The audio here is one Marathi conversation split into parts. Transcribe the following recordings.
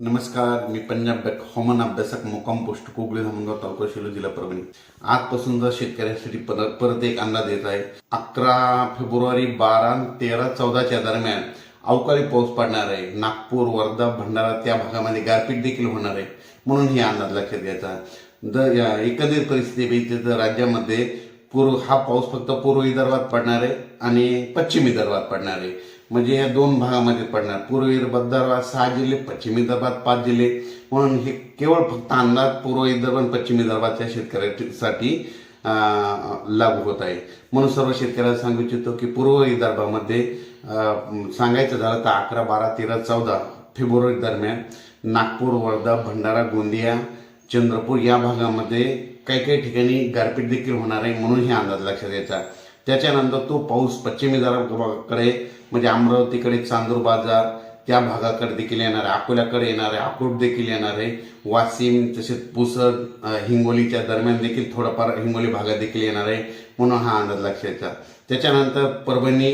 नमस्कार मी पंजाब बॅक. हवामान अभ्यासक मोकाम पोस्ट कोगळी धामणगाव तालुका शिलो जिल्हा परभणी. आजपासून जर शेतकऱ्यांसाठी परत परत एक अंदाज येत आहे. अकरा फेब्रुवारी बारा तेरा चौदाच्या दरम्यान अवकाळी पाऊस पडणार आहे. नागपूर वर्धा भंडारा त्या भागामध्ये गारपीट देखील होणार आहे. म्हणून हे अंदाज लक्षात घ्यायचा. जर या एकंदरीत परिस्थिती बघितली तर राज्यामध्ये पूर्व हा पाऊस फक्त पूर्व विदर्भात पडणार आहे आणि पश्चिम विदर्भात पडणार आहे. म्हणजे या दोन भागामध्ये पडणार. पूर्व विदर्भात सहा जिल्हे पश्चिम विदर्भात पाच जिल्हे. म्हणून हे केवळ फक्त अंदाज पूर्व विदर्भ आणि पश्चिम विदर्भाच्या शेतकऱ्यांसाठी लागू होत आहे. म्हणून सर्व शेतकऱ्यांना सांगू इच्छितो की पूर्व विदर्भामध्ये सांगायचं झालं तर अकरा बारा तेरा चौदा फेब्रुवारी दरम्यान नागपूर वर्धा भंडारा गोंदिया चंद्रपूर या भागामध्ये काही काही ठिकाणी गारपीट देखील होणार आहे म्हणून हे अंदाज लक्षात घ्यायचा त्याच्यानंतर तो पाऊस पश्चिम म्हणजे अमरावतीकडे चांदूर बाजार त्या भागाकडे देखील येणार आहे. अकोल्याकडे येणार आहे. अकोट देखील येणार आहे. वाशिम तसेच पुसद हिंगोलीच्या दरम्यान देखील थोडाफार हिंगोली भागात देखील येणार आहे. म्हणून हा अंदाज लक्षात त्याच्यानंतर परभणी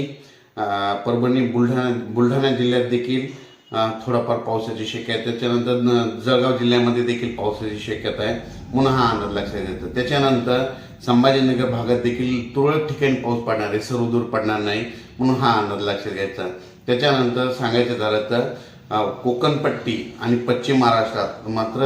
परभणी बुलढाणा बुलढाणा जिल्ह्यात देखील थोडाफार पावसाची शक्यता आहे. त्याच्यानंतर न- जळगाव जिल्ह्यामध्ये देखील पावसाची शक्यता आहे. म्हणून हा अंदाज लक्षात येतो. त्याच्यानंतर संभाजीनगर भागात देखील तुरळक ठिकाणी पाऊस पडणार आहे. सर्वदूर पडणार नाही. म्हणून हा अंदाज लक्षात घ्यायचा. त्याच्यानंतर सांगायचं झालं तर कोकणपट्टी आणि पश्चिम महाराष्ट्रात मात्र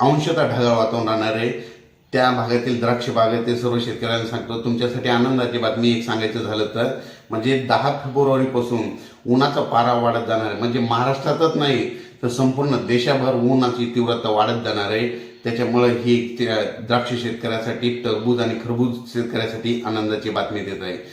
अंशतः ढगाळ वातावरण राहणार आहे. त्या भागातील द्राक्ष बागेतील सर्व शेतकऱ्यांना सांगतो तुमच्यासाठी आनंदाची बातमी एक सांगायचं झालं तर म्हणजे दहा फेब्रुवारीपासून उन्हाचा पारा वाढत जाणार आहे. म्हणजे महाराष्ट्रातच नाही तर संपूर्ण देशाभर उन्हाची तीव्रता वाढत जाणार आहे. त्याच्यामुळे ही त्या द्राक्ष शेतकऱ्यासाठी टरबूज आणि खरबूज शेतकऱ्यासाठी आनंदाची बातमी देत आहे.